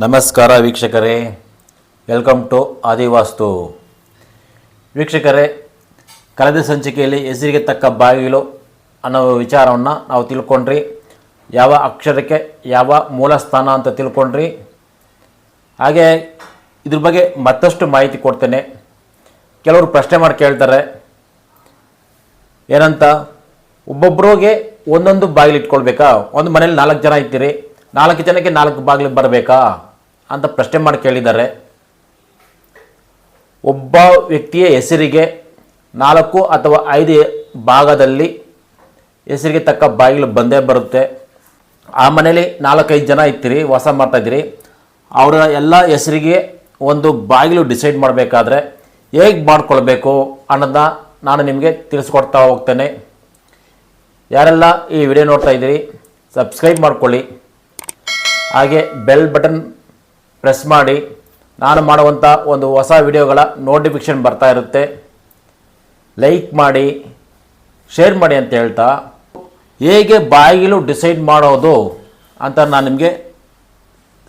ನಮಸ್ಕಾರ ವೀಕ್ಷಕರೇ. Welcome to ಆದಿವಾಸ್ತು ವೀಕ್ಷಕರೇ, ಕಳೆದ ಸಂಚಿಕೆಯಲ್ಲಿ ಹೆಸರಿಗೆ ತಕ್ಕ ಬಾಗಿಲು ಅನ್ನೋ ವಿಚಾರವನ್ನು ನಾವು ತಿಳ್ಕೊಂಡ್ರಿ. ಯಾವ ಅಕ್ಷರಕ್ಕೆ ಯಾವ ಮೂಲ ಸ್ಥಾನ ಅಂತ ತಿಳ್ಕೊಂಡ್ರಿ. ಹಾಗೆ ಇದ್ರ ಬಗ್ಗೆ ಮತ್ತಷ್ಟು ಮಾಹಿತಿ ಕೊಡ್ತೇನೆ. ಕೆಲವರು ಪ್ರಶ್ನೆ ಮಾಡಿ ಕೇಳ್ತಾರೆ. ಏನಂತ ಒಬ್ಬೊಬ್ಬರಿಗೆ ಒಂದೊಂದು ಬಾಗಿಲು ಇಟ್ಕೊಳ್ಬೇಕಾ? ಒಂದು ಮನೇಲಿ ನಾಲ್ಕು ಜನ ಇರ್ತೀರಿ ನಾಲ್ಕು ಜನಕ್ಕೆ ನಾಲ್ಕು ಬಾಗಿಲು ಬರಬೇಕಾ? ಅಂತ ಪ್ರಶ್ನೆ ಮಾಡಿ ಕೇಳಿದ್ದಾರೆ. ಒಬ್ಬ ವ್ಯಕ್ತಿಯ ಹೆಸರಿಗೆ ನಾಲ್ಕು ಅಥವಾ ಐದು ಭಾಗದಲ್ಲಿ ಹೆಸರಿಗೆ ತಕ್ಕ ಬಾಗಿಲು ಬಂದೇ ಬರುತ್ತೆ. ಆ ಮನೇಲಿ ನಾಲ್ಕೈದು ಜನ ಇರ್ತೀರಿ ವಾಸ ಮಾಡ್ತಾಯಿದ್ದೀರಿ ಅವರ ಎಲ್ಲ ಹೆಸರಿಗೆ ಒಂದು ಬಾಗಿಲು ಡಿಸೈಡ್ ಮಾಡಬೇಕಾದ್ರೆ ಹೇಗೆ ಮಾಡಿಕೊಳ್ಬೇಕು ಅನ್ನೋದನ್ನ ನಾನು ನಿಮಗೆ ತಿಳಿಸ್ಕೊಡ್ತಾ ಹೋಗ್ತೇನೆ. ಯಾರೆಲ್ಲ ಈ ವಿಡಿಯೋ ನೋಡ್ತಾ ಇದ್ದೀರಿ, ಸಬ್ಸ್ಕ್ರೈಬ್ ಮಾಡ್ಕೊಳ್ಳಿ. ಹಾಗೆ ಬೆಲ್ ಬಟನ್ ಪ್ರೆಸ್ ಮಾಡಿ. ನಾನು ಮಾಡುವಂಥ ಒಂದು ಹೊಸ ವಿಡಿಯೋಗಳ ನೋಟಿಫಿಕೇಷನ್ ಬರ್ತಾ ಇರುತ್ತೆ. ಲೈಕ್ ಮಾಡಿ, ಶೇರ್ ಮಾಡಿ ಅಂತ ಹೇಳ್ತಾ. ಹೇಗೆ ಬಾಗಿಲು ಡಿಸೈಡ್ ಮಾಡೋದು ಅಂತ ನಾನು ನಿಮಗೆ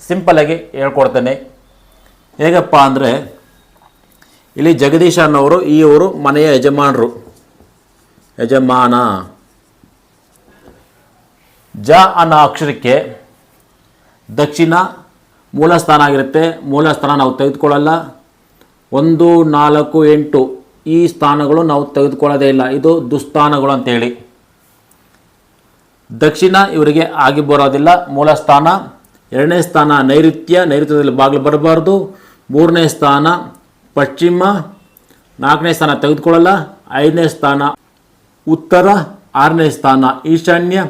ಸಿಂಪಲಾಗಿ ಹೇಳ್ಕೊಡ್ತೇನೆ. ಹೇಗಪ್ಪ ಅಂದರೆ, ಇಲ್ಲಿ ಜಗದೀಶ ಅನ್ನೋರು ಈ ಊರು ಮನೆಯ ಯಜಮಾನರು. ಯಜಮಾನ. ಜ ಅನ್ನೋ ಅಕ್ಷರಕ್ಕೆ ದಕ್ಷಿಣ ಮೂಲ ಸ್ಥಾನ ಆಗಿರುತ್ತೆ. ಮೂಲ ಸ್ಥಾನ ನಾವು ತೆಗೆದುಕೊಳ್ಳಲ್ಲ. ಒಂದು, ನಾಲ್ಕು, ಎಂಟು ಈ ಸ್ಥಾನಗಳು ನಾವು ತೆಗೆದುಕೊಳ್ಳೋದೇ ಇಲ್ಲ. ಇದು ದುಸ್ಥಾನಗಳು ಅಂತೇಳಿ. ದಕ್ಷಿಣ ಇವರಿಗೆ ಆಗಿ ಬರೋದಿಲ್ಲ. ಮೂಲ ಸ್ಥಾನ ಎರಡನೇ ಸ್ಥಾನ ನೈಋತ್ಯ. ನೈಋತ್ಯದಲ್ಲಿ ಬಾಗಿಲು ಬರಬಾರ್ದು. ಮೂರನೇ ಸ್ಥಾನ ಪಶ್ಚಿಮ. ನಾಲ್ಕನೇ ಸ್ಥಾನ ತೆಗೆದುಕೊಳ್ಳಲ್ಲ. ಐದನೇ ಸ್ಥಾನ ಉತ್ತರ. ಆರನೇ ಸ್ಥಾನ ಈಶಾನ್ಯ.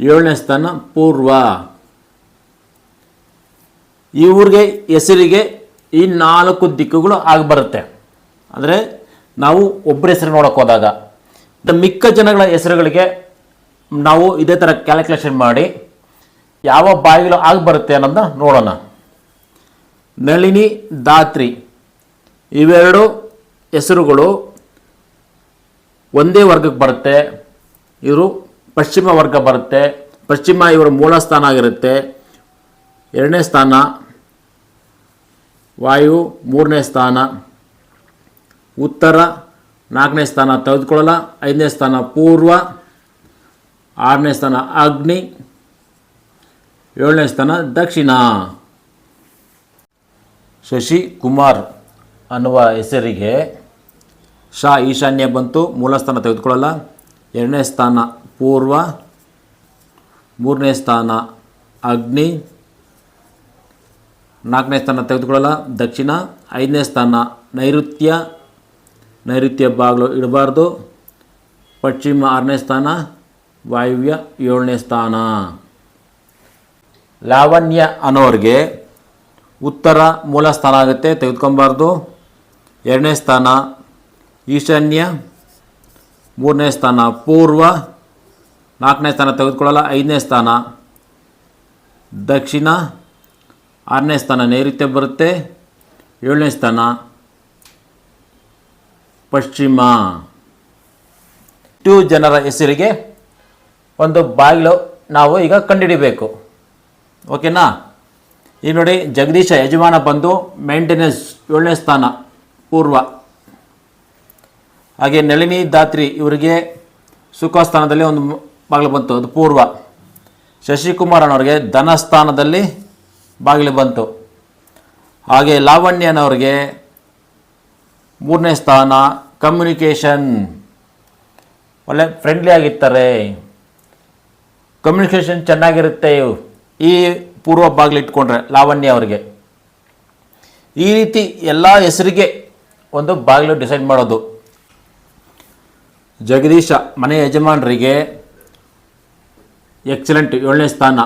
ಏಳನೇ ಸ್ಥಾನ ಪೂರ್ವ. ಈ ಊರಿಗೆ ಹೆಸರಿಗೆ ಈ ನಾಲ್ಕು ದಿಕ್ಕುಗಳು ಆಗಿಬರುತ್ತೆ ಅಂದರೆ ನಾವು ಒಬ್ಬರ ಹೆಸರು ನೋಡೋಕೆ ಹೋದಾಗ ಮಿಕ್ಕ ಜನಗಳ ಹೆಸರುಗಳಿಗೆ ನಾವು ಇದೇ ಥರ ಕ್ಯಾಲ್ಕುಲೇಷನ್ ಮಾಡಿ ಯಾವ ಬಾಗಿಲು ಆಗಿ ಬರುತ್ತೆ ಅನ್ನೋದನ್ನ ನೋಡೋಣ. ನಳಿನಿ ದಾತ್ರಿ ಇವೆರಡು ಹೆಸರುಗಳು ಒಂದೇ ವರ್ಗಕ್ಕೆ ಬರುತ್ತೆ. ಇವರು ಪಶ್ಚಿಮ ವರ್ಗ ಬರುತ್ತೆ. ಪಶ್ಚಿಮ ಇವರ ಮೂಲ ಸ್ಥಾನ ಆಗಿರುತ್ತೆ. ಎರಡನೇ ಸ್ಥಾನ ವಾಯು ಮೂರನೇ ಸ್ಥಾನ. ಉತ್ತರ ನಾಲ್ಕನೇ ಸ್ಥಾನ ತೆಗೆದುಕೊಳ್ಳಲ್ಲ ಐದನೇ ಸ್ಥಾನ ಪೂರ್ವ. ಆರನೇ ಸ್ಥಾನ ಅಗ್ನಿ. ಏಳನೇ ಸ್ಥಾನ ದಕ್ಷಿಣ. ಶಶಿ ಕುಮಾರ್ ಅನ್ನುವ ಹೆಸರಿಗೆ ಶಾ ಈಶಾನ್ಯ ಬಂತು. ಮೂಲ ಸ್ಥಾನ ತೆಗೆದುಕೊಳ್ಳಲ್ಲ ಎರಡನೇ ಸ್ಥಾನ ಪೂರ್ವ. ಮೂರನೇ ಸ್ಥಾನ ಅಗ್ನಿ. ನಾಲ್ಕನೇ ಸ್ಥಾನ ತೆಗೆದುಕೊಳ್ಳಲ್ಲ. ದಕ್ಷಿಣ ಐದನೇ ಸ್ಥಾನ ನೈಋತ್ಯ. ನೈಋತ್ಯ ಬಾಗಿಲು ಇಡಬಾರ್ದು. ಪಶ್ಚಿಮ ಆರನೇ ಸ್ಥಾನ ವಾಯುವ್ಯ ಏಳನೇ ಸ್ಥಾನ. ಲಾವಣ್ಯ ಅನ್ನೋರಿಗೆ ಉತ್ತರ ಮೂಲ ಸ್ಥಾನ ಆಗುತ್ತೆ, ತೆಗೆದುಕೊಬಾರ್ದು. ಎರಡನೇ ಸ್ಥಾನ ಈಶಾನ್ಯ. ಮೂರನೇ ಸ್ಥಾನ ಪೂರ್ವ. ನಾಲ್ಕನೇ ಸ್ಥಾನ ತೆಗೆದುಕೊಳ್ಳಲ್ಲ. ಐದನೇ ಸ್ಥಾನ ದಕ್ಷಿಣ. ಆರನೇ ಸ್ಥಾನ ನೈಋತ್ಯ ಬರುತ್ತೆ. ಏಳನೇ ಸ್ಥಾನ ಪಶ್ಚಿಮ. ಟು ಜನರ ಹೆಸರಿಗೆ ಒಂದು ಬಾಗಿಲು ನಾವು ಈಗ ಕಂಡುಹಿಡಿಬೇಕು. ಓಕೆನಾ? ಈಗ ನೋಡಿ ಜಗದೀಶ ಯಜಮಾನ ಬಂದು ಮೇಂಟೆನೆನ್ಸ್ ಏಳನೇ ಸ್ಥಾನ, ಪೂರ್ವ. ಹಾಗೆ ನಳಿನಿ ದಾತ್ರಿ ಇವರಿಗೆ ಸುಖ ಸ್ಥಾನದಲ್ಲಿ ಒಂದು ಬಾಗಿಲು ಬಂತು, ಅದು ಪೂರ್ವ. ಶಶಿಕುಮಾರ್ ಅನ್ನೋರಿಗೆ ಧನ ಸ್ಥಾನದಲ್ಲಿ ಬಾಗಿಲು ಬಂತು. ಹಾಗೆ ಲಾವಣ್ಯನವ್ರಿಗೆ ಮೂರನೇ ಸ್ಥಾನ ಕಮ್ಯುನಿಕೇಷನ್ ಒಳ್ಳೆ ಫ್ರೆಂಡ್ಲಿ ಆಗಿರ್ತಾರೆ. ಕಮ್ಯುನಿಕೇಷನ್ ಚೆನ್ನಾಗಿರುತ್ತೆ ಈ ಪೂರ್ವ ಬಾಗಿಲು ಇಟ್ಕೊಂಡ್ರೆ ಲಾವಣ್ಯ ಅವರಿಗೆ. ಈ ರೀತಿ ಎಲ್ಲ ಹೆಸರಿಗೆ ಒಂದು ಬಾಗಿಲು ಡಿಸೈಡ್ ಮಾಡೋದು. ಜಗದೀಶ ಮನೆ ಯಜಮಾನರಿಗೆ ಎಕ್ಸಲೆಂಟ್ ಏಳನೇ ಸ್ಥಾನ.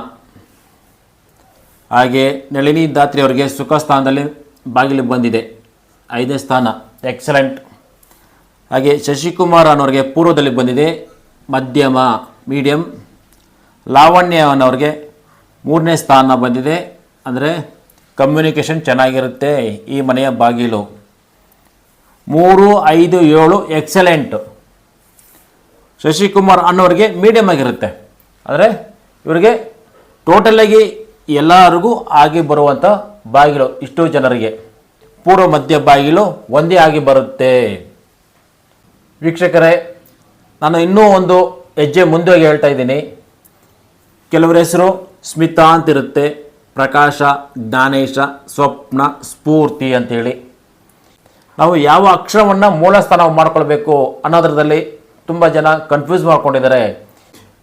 ಹಾಗೆ ನಳಿನಿ ದಾತ್ರಿ ಅವರಿಗೆ ಸುಖ ಸ್ಥಾನದಲ್ಲಿ ಬಾಗಿಲು ಬಂದಿದೆ. ಐದನೇ ಸ್ಥಾನ ಎಕ್ಸಲೆಂಟ್ ಹಾಗೆ ಶಶಿಕುಮಾರ್ ಅನ್ನೋರಿಗೆ ಪೂರ್ವದಲ್ಲಿ ಬಂದಿದೆ ಮಧ್ಯಮ ಮೀಡಿಯಂ ಲಾವಣ್ಯ ಅನ್ನೋರಿಗೆ ಮೂರನೇ ಸ್ಥಾನ ಬಂದಿದೆ. ಅಂದರೆ ಕಮ್ಯುನಿಕೇಷನ್ ಚೆನ್ನಾಗಿರುತ್ತೆ ಈ ಮನೆಯ ಬಾಗಿಲು. ಮೂರು, ಐದು, ಏಳು ಎಕ್ಸಲೆಂಟ್ ಶಶಿಕುಮಾರ್ ಅನ್ನೋರಿಗೆ ಮೀಡಿಯಮ್ ಆಗಿರುತ್ತೆ. ಆದರೆ ಇವರಿಗೆ ಟೋಟಲಾಗಿ ಎಲ್ಲರಿಗೂ ಆಗಿ ಬರುವಂಥ ಬಾಗಿಲು ಇಷ್ಟು ಜನರಿಗೆ. ಪೂರ್ವ, ಮಧ್ಯ ಬಾಗಿಲು ಒಂದೇ ಆಗಿ ಬರುತ್ತೆ. ವೀಕ್ಷಕರೇ, ನಾನು ಇನ್ನೂ ಒಂದು ಹೆಜ್ಜೆ ಮುಂದೆ ಹೋಗಿ ಹೇಳ್ತಾ ಇದ್ದೀನಿ. ಕೆಲವರ ಹೆಸರು ಸ್ಮಿತಾ ಅಂತಿರುತ್ತೆ. ಪ್ರಕಾಶ, ಜ್ಞಾನೇಶ, ಸ್ವಪ್ನ, ಸ್ಫೂರ್ತಿ ಅಂತೇಳಿ. ನಾವು ಯಾವ ಅಕ್ಷರವನ್ನು ಮೂಲ ಸ್ಥಾನ ಮಾಡ್ಕೊಳ್ಬೇಕು ಅನ್ನೋದ್ರದಲ್ಲಿ ತುಂಬ ಜನ ಕನ್ಫ್ಯೂಸ್ ಮಾಡ್ಕೊಂಡಿದ್ದಾರೆ.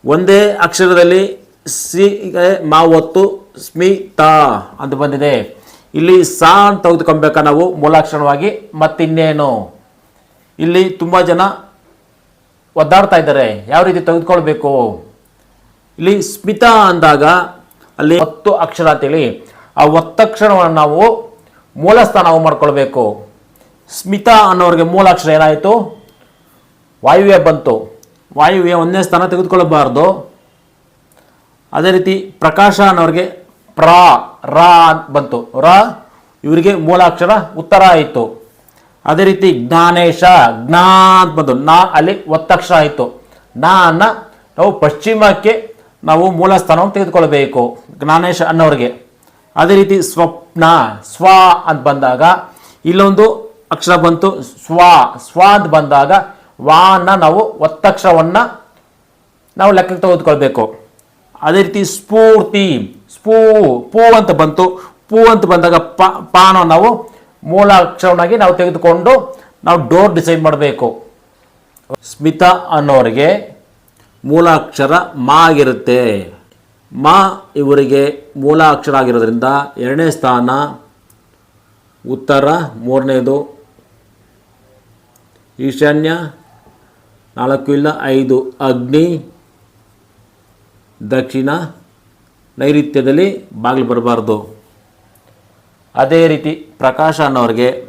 ಒಂದೇ ಅಕ್ಷರದಲ್ಲಿ ಸಿ ಮಾ, ಒತ್ತು ಸ್ಮಿತಾ ಅಂತ ಬಂದಿದೆ. ಇಲ್ಲಿ ಸಾ ಅಂತ ತೆಗೆದುಕೊಬೇಕಾ ನಾವು? ಮೂಲಾಕ್ಷರವಾಗಿ ಮತ್ತಿನ್ನೇನು? ಇಲ್ಲಿ ತುಂಬ ಜನ ಒದ್ದಾಡ್ತಾ ಇದ್ದಾರೆ. ಯಾವ ರೀತಿ ತೆಗೆದುಕೊಳ್ಬೇಕು? ಇಲ್ಲಿ ಸ್ಮಿತಾ ಅಂದಾಗ ಅಲ್ಲಿ ಒತ್ತು ಅಕ್ಷರ ಅಂತೇಳಿ ಆ ಒತ್ತಕ್ಷರವನ್ನು ನಾವು ಮೂಲ ಸ್ಥಾನವು ಮಾಡ್ಕೊಳ್ಬೇಕು. ಸ್ಮಿತಾ ಅನ್ನೋರಿಗೆ ಮೂಲಾಕ್ಷರ ಏನಾಯಿತು? ವಾಯುವ್ಯ ಬಂತು. ವಾಯುವ್ಯ ಒಂದನೇ ಸ್ಥಾನ ತೆಗೆದುಕೊಳ್ಳಬಾರ್ದು. ಅದೇ ರೀತಿ ಪ್ರಕಾಶ ಅನ್ನೋರಿಗೆ ಪ್ರ ರಾ ಅಂತ ಬಂತು. ರ, ಇವರಿಗೆ ಮೂಲಾಕ್ಷರ ಉತ್ತರ ಆಯಿತು. ಅದೇ ರೀತಿ ಜ್ಞಾನೇಶ, ಜ್ಞಾ ಅಂತ ಬಂತು. ನಾ ಅಲ್ಲಿ ಒತ್ತಕ್ಷರ ಆಯಿತು. ನಾ ಅನ್ನ ನಾವು ಪಶ್ಚಿಮಕ್ಕೆ ನಾವು ಮೂಲ ಸ್ಥಾನವನ್ನು ತೆಗೆದುಕೊಳ್ಬೇಕು, ಜ್ಞಾನೇಶ ಅನ್ನೋರಿಗೆ. ಅದೇ ರೀತಿ ಸ್ವಪ್ನ, ಸ್ವ ಅಂತ ಬಂದಾಗ ಇಲ್ಲೊಂದು ಅಕ್ಷರ ಬಂತು, ಸ್ವ. ಸ್ವ ಅಂತ ಬಂದಾಗ ವಾನ ನಾವು ಒತ್ತಕ್ಷರವನ್ನು ನಾವು ಲೆಕ್ಕಕ್ಕೆ ತೆಗೆದುಕೊಳ್ಬೇಕು. ಅದೇ ರೀತಿ ಸ್ಫೂರ್ತಿ. ಸ್ಪೂ ಪೂ ಅಂತ ಬಂತು. ಪೂ ಅಂತ ಬಂದಾಗ ಪ ಪಾನ ನಾವು ಮೂಲ ಅಕ್ಷರವನ್ನಾಗಿ ನಾವು ತೆಗೆದುಕೊಂಡು ನಾವು ಡೋರ್ ಡಿಸೈಡ್ ಮಾಡಬೇಕು. ಸ್ಮಿತಾ ಅನ್ನೋರಿಗೆ ಮೂಲ ಅಕ್ಷರ ಮಾ ಆಗಿರುತ್ತೆ. ಮಾ ಇವರಿಗೆ ಮೂಲ ಅಕ್ಷರ ಆಗಿರೋದ್ರಿಂದ ಎರಡನೇ ಸ್ಥಾನ, ಉತ್ತರ, ಮೂರನೇದು, ಈಶಾನ್ಯ, ನಾಲ್ಕು ಇಲ್ಲ, ಐದು, ಅಗ್ನಿ, ದಕ್ಷಿಣ ನೈಋತ್ಯದಲ್ಲಿ ಬಾಗಿಲು ಬರಬಾರ್ದು. ಅದೇ ರೀತಿ ಪ್ರಕಾಶ ಅನ್ನೋರಿಗೆ,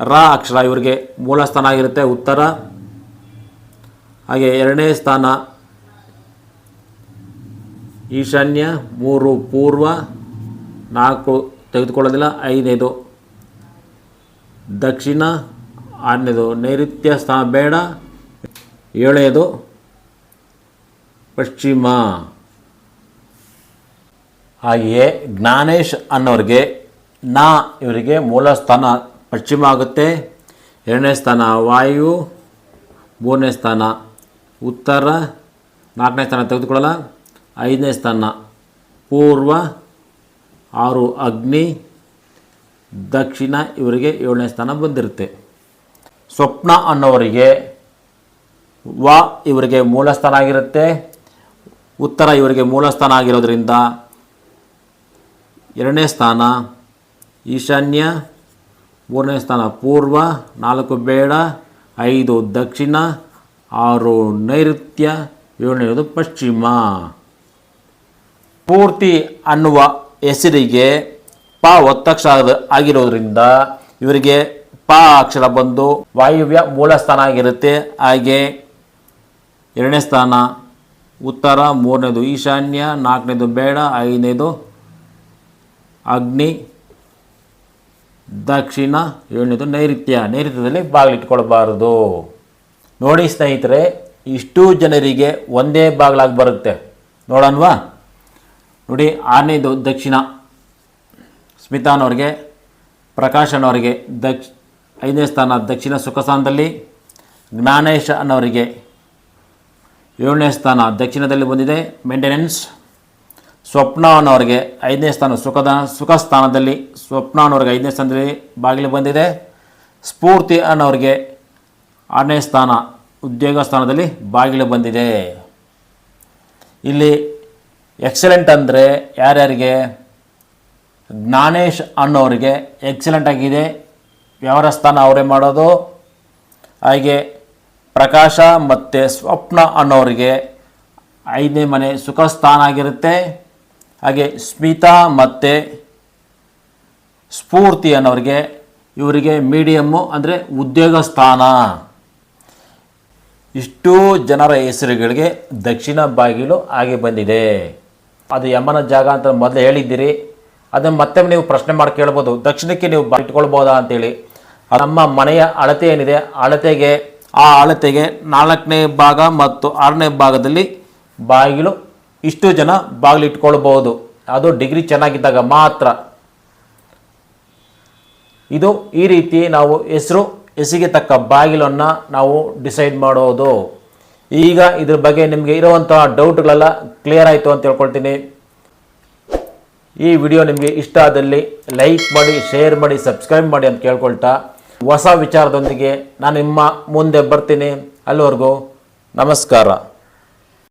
ರ ಅಕ್ಷರ ಇವರಿಗೆ ಮೂಲ ಸ್ಥಾನ ಆಗಿರುತ್ತೆ, ಉತ್ತರ. ಹಾಗೆ ಎರಡನೇ ಸ್ಥಾನ, ಈಶಾನ್ಯ, ಮೂರು ಪೂರ್ವ, ನಾಲ್ಕು ತೆಗೆದುಕೊಳ್ಳೋದಿಲ್ಲ, ಐದನೇದು ದಕ್ಷಿಣ, ಆರನೇದು ನೈಋತ್ಯ, ಸ್ಥಾನ ಬೇಡ. ಏಳನೇದು ಪಶ್ಚಿಮ. ಹಾಗೆಯೇ ಜ್ಞಾನೇಶ್ ಅನ್ನೋರಿಗೆ ನಾ ಇವರಿಗೆ ಮೂಲ ಸ್ಥಾನ ಪಶ್ಚಿಮ ಆಗುತ್ತೆ. ಎರಡನೇ ಸ್ಥಾನ ವಾಯು, ಮೂರನೇ ಸ್ಥಾನ ಉತ್ತರ, ನಾಲ್ಕನೇ ಸ್ಥಾನ ತೆಗೆದುಕೊಳ್ಳಲ್ಲ. ಐದನೇ ಸ್ಥಾನ ಪೂರ್ವ, ಆರು ಅಗ್ನಿ, ದಕ್ಷಿಣ ಇವರಿಗೆ ಏಳನೇ ಸ್ಥಾನ ಬಂದಿರುತ್ತೆ. ಸ್ವಪ್ನ ಅನ್ನೋರಿಗೆ ವ ಇವರಿಗೆ ಮೂಲ ಸ್ಥಾನ ಆಗಿರುತ್ತೆ. ಉತ್ತರ ಇವರಿಗೆ ಮೂಲ ಸ್ಥಾನ ಆಗಿರೋದ್ರಿಂದ ಎರಡನೇ ಸ್ಥಾನ, ಈಶಾನ್ಯ, ಮೂರನೇ ಸ್ಥಾನ ಪೂರ್ವ, ನಾಲ್ಕು ಬೇಡ, ಐದು ದಕ್ಷಿಣ, ಆರು ನೈಋತ್ಯ ಏಳನೇದು ಪಶ್ಚಿಮ. ಪೂರ್ತಿ ಅನ್ನುವ ಹೆಸರಿಗೆ ಪ ಒತ್ತಕ್ಷರ ಆಗಿರೋದ್ರಿಂದ ಇವರಿಗೆ ಪ ಅಕ್ಷರ ಬಂದು ವಾಯುವ್ಯ ಮೂಲ ಸ್ಥಾನ ಆಗಿರುತ್ತೆ. ಹಾಗೆ ಎರಡನೇ ಸ್ಥಾನ ಉತ್ತರ, ಮೂರನೇದು ಈಶಾನ್ಯ, ನಾಲ್ಕನೇದು ಬೇಡ, ಐದನೇದು ಅಗ್ನಿ, ದಕ್ಷಿಣ ಏಳನೇದು ನೈಋತ್ಯ. ನೈಋತ್ಯದಲ್ಲಿ ಬಾಗಿಲಿಟ್ಕೊಳ್ಬಾರದು. ನೋಡಿ ಸ್ನೇಹಿತರೆ, ಇಷ್ಟು ಜನರಿಗೆ ಒಂದೇ ಬಾಗಿಲಾಗಿ ಬರುತ್ತೆ. ನೋಡೋಣವಾ? ನೋಡಿ, ಆರನೇದು ದಕ್ಷಿಣ. ಸ್ಮಿತಾನವ್ರಿಗೆ ಪ್ರಕಾಶ್ ಅನ್ನೋರಿಗೆ ದಕ್ಷ, ಐದನೇ ಸ್ಥಾನ ದಕ್ಷಿಣ ಸುಖಸ್ಥಾನದಲ್ಲಿ ಜ್ಞಾನೇಶ್ ಅನ್ನೋರಿಗೆ, ಏಳನೇ ಸ್ಥಾನ ದಕ್ಷಿಣದಲ್ಲಿ ಬಂದಿದೆ. ಮೇಂಟೆನೆನ್ಸ್ ಸ್ವಪ್ನ ಅನ್ನೋರಿಗೆ ಐದನೇ ಸ್ಥಾನ, ಸುಖದ, ಸುಖ ಸ್ಥಾನದಲ್ಲಿ ಸ್ವಪ್ನ ಅನ್ನೋರಿಗೆ ಐದನೇ ಸ್ಥಾನದಲ್ಲಿ ಬಾಗಿಲು ಬಂದಿದೆ. ಸ್ಫೂರ್ತಿ ಅನ್ನೋರಿಗೆ ಆರನೇ ಸ್ಥಾನ, ಉದ್ಯೋಗ ಸ್ಥಾನದಲ್ಲಿ ಬಾಗಿಲು ಬಂದಿದೆ. ಇಲ್ಲಿ ಎಕ್ಸಲೆಂಟ್ ಅಂದರೆ ಯಾರ್ಯಾರಿಗೆ? ಜ್ಞಾನೇಶ್ ಅನ್ನೋರಿಗೆ ಎಕ್ಸಲೆಂಟ್ ಆಗಿದೆ. ವ್ಯವಹಾರ ಸ್ಥಾನ ಅವರೇ ಮಾಡೋದು. ಹಾಗೆ ಪ್ರಕಾಶ ಮತ್ತು ಸ್ವಪ್ನ ಅನ್ನೋರಿಗೆ ಐದನೇ ಮನೆ ಸುಖ ಸ್ಥಾನ ಆಗಿರುತ್ತೆ. ಹಾಗೆ ಸ್ಮಿತಾ ಮತ್ತು ಸ್ಫೂರ್ತಿ ಅನ್ನೋರಿಗೆ ಇವರಿಗೆ ಮೀಡಿಯಮ್ಮು ಅಂದರೆ ಉದ್ಯೋಗ ಸ್ಥಾನ. ಇಷ್ಟು ಜನರ ಹೆಸರುಗಳಿಗೆ ದಕ್ಷಿಣ ಬಾಗಿಲು ಆಗಿ ಬಂದಿದೆ. ಅದು ಯಮನ ಜಾಗ ಅಂತ ಮೊದಲು ಹೇಳಿದ್ದೀರಿ. ಅದನ್ನು ಮತ್ತೆ ನೀವು ಪ್ರಶ್ನೆ ಮಾಡಿ ಕೇಳ್ಬೋದು. ದಕ್ಷಿಣಕ್ಕೆ ನೀವು ಇಟ್ಕೊಳ್ಬೋದಾ ಅಂತೇಳಿ. ನಮ್ಮ ಮನೆಯ ಅಳತೆ ಏನಿದೆ? ಅಳತೆಗೆ ಆ ಅಳತೆಗೆ ನಾಲ್ಕನೇ ಭಾಗ ಮತ್ತು ಆರನೇ ಭಾಗದಲ್ಲಿ ಬಾಗಿಲು ಇಷ್ಟು ಜನ ಬಾಗಿಲು ಇಟ್ಕೊಳ್ಬೋದು ಅದು ಡಿಗ್ರಿ ಚೆನ್ನಾಗಿದ್ದಾಗ ಮಾತ್ರ. ಇದು ಈ ರೀತಿ ನಾವು ಹೆಸರು, ಹೆಸಿಗೆ ತಕ್ಕ ಬಾಗಿಲನ್ನು ನಾವು ಡಿಸೈಡ್ ಮಾಡೋದು. ಈಗ ಇದ್ರ ಬಗ್ಗೆ ನಿಮಗೆ ಇರುವಂಥ ಡೌಟ್ಗಳೆಲ್ಲ ಕ್ಲಿಯರ್ ಆಯಿತು ಅಂತ ಹೇಳ್ಕೊಳ್ತೀನಿ. ಈ ವಿಡಿಯೋ ನಿಮಗೆ ಇಷ್ಟ ಆದಲ್ಲಿ ಲೈಕ್ ಮಾಡಿ, ಶೇರ್ ಮಾಡಿ, ಸಬ್ಸ್ಕ್ರೈಬ್ ಮಾಡಿ ಅಂತ ಕೇಳ್ಕೊಳ್ತಾ. ಹೊಸ ವಿಚಾರದೊಂದಿಗೆ ನಾನು ನಿಮ್ಮ ಮುಂದೆ ಬರ್ತೀನಿ. ಅಲ್ಲಿವರೆಗೂ ನಮಸ್ಕಾರ.